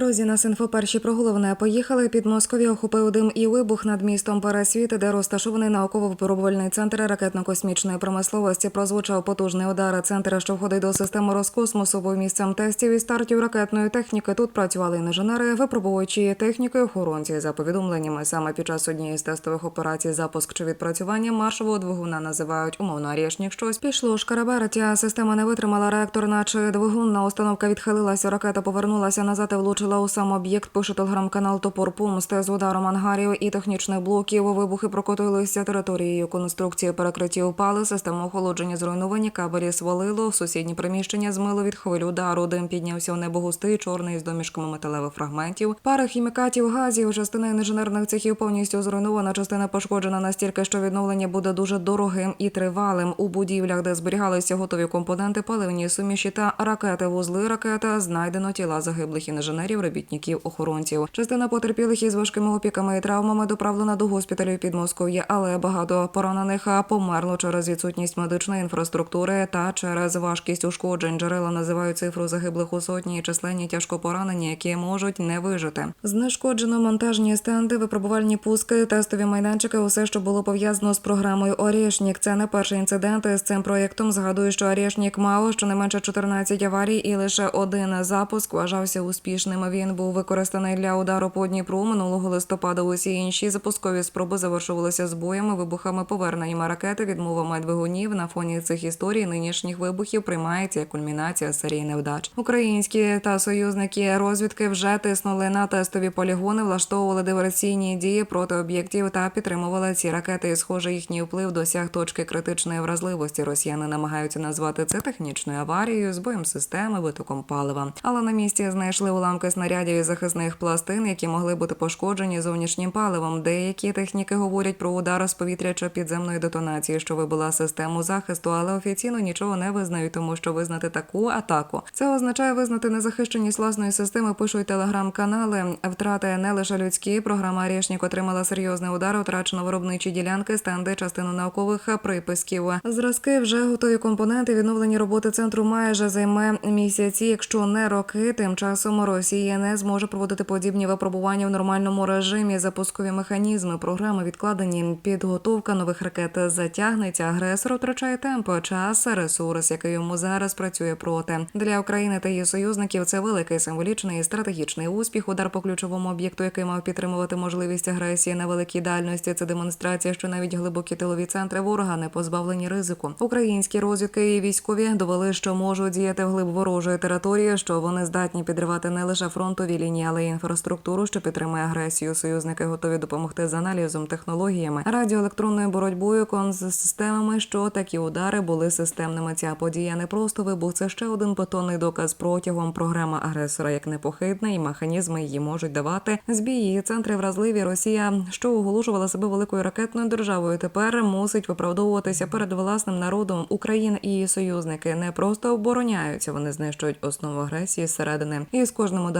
Друзі, на інфо перші проголовне поїхали. Під Москові охопив дим і вибух над містом Пересвіт, де розташований науково-випробувальний центр ракетно-космічної промисловості. Прозвучав потужний удар. Центр, що входить до системи Роскосмосу, був місцем тестів і стартів ракетної техніки. Тут працювали інженери, випробувачі техніки, охоронці. За повідомленнями, саме під час однієї з тестових операцій запуск чи відпрацювання маршового двигуна називають умовно арішнік. Щось пішло шкарабертя. Система не витримала реактор, наче двигунна установка відхилилася. Ракета повернулася назад і влучила у сам об'єкт. Пише телеграм-канал Топор Помсте з ударом ангарів і технічних блоків. Вибухи прокотилися територією конструкції. Перекриті упали, систему охолодження зруйновані, кабелі свалило. Сусідні приміщення змило від хвиль удару. Дим піднявся в небо густий, чорний з домішками металевих фрагментів. Пари хімікатів, газів, частина інженерних цехів повністю зруйнована. Частина пошкоджена настільки, що відновлення буде дуже дорогим і тривалим. У будівлях, де зберігалися готові компоненти, паливні суміші та ракети, вузли ракета, знайдено тіла загиблих інженерів, робітників, охоронців. Частина потерпілих із важкими опіками і травмами доправлена до госпіталів Підмосков'я, але багато поранених померло через відсутність медичної інфраструктури та через важкість ушкоджень. Джерела називають цифру загиблих у сотні і численні тяжко поранені, які можуть не вижити. Знешкоджено монтажні стенди, випробувальні пуски, тестові майданчики. Усе, що було пов'язано з програмою Орішнік. Це не перший інцидент з цим проєктом. Згадую, що Орішнік мав щонайменше 14 аварій, і лише один запуск вважався успішним. Він був використаний для удару по Дніпру минулого листопада. Усі інші запускові спроби завершувалися збоями, вибухами, поверненнями ракети, відмовами двигунів. На фоні цих історій нинішніх вибухів приймається кульмінація серії невдач. Українські та союзники розвідки вже тиснули на тестові полігони, влаштовували диверсійні дії проти об'єктів та підтримували ці ракети. І, схоже, їхній вплив досяг точки критичної вразливості. Росіяни намагаються назвати це технічною аварією, збоєм системи, витоком палива. Але на місці знайшли уламки снарядів і захисних пластин, які могли бути пошкоджені зовнішнім паливом. Деякі техніки говорять про удар з повітря чи підземної детонації, що вибила систему захисту, але офіційно нічого не визнають, тому що визнати таку атаку це означає визнати незахищеність власної системи. Пишуть телеграм-канали. Втрати не лише людські. Програма Рішнік отримала серйозний удар. Втрачено виробничі ділянки, стенди, частину наукових приписків. Зразки вже готові компоненти. Відновлені роботи центру майже займе місяці, якщо не роки. Тим часом Росія не зможе проводити подібні випробування в нормальному режимі. Запускові механізми програми відкладені. Підготовка нових ракет затягнеться. Агресор втрачає темп, час, ресурс, який йому зараз працює проти для України та її союзників. Це великий символічний і стратегічний успіх. Удар по ключовому об'єкту, який мав підтримувати можливість агресії на великій дальності. Це демонстрація, що навіть глибокі тилові центри ворога не позбавлені ризику. Українські розвідки і військові довели, що можуть діяти вглиб ворожої території, що вони здатні підривати не лише фронтові лінії, але й інфраструктуру, що підтримує агресію. Союзники готові допомогти з аналізом, технологіями, радіоелектронною боротьбою, консистемами, що такі удари були системними. Ця подія не просто вибух, це ще один потонний доказ протягом програма агресора як непохитна, і механізми її можуть давати збії. Центри вразливі Росія, що оголошувала себе великою ракетною державою, тепер мусить виправдовуватися перед власним народом. Україна і її союзники не просто обороняються, вони знищують основу агресії зсередини. І з кожним ударом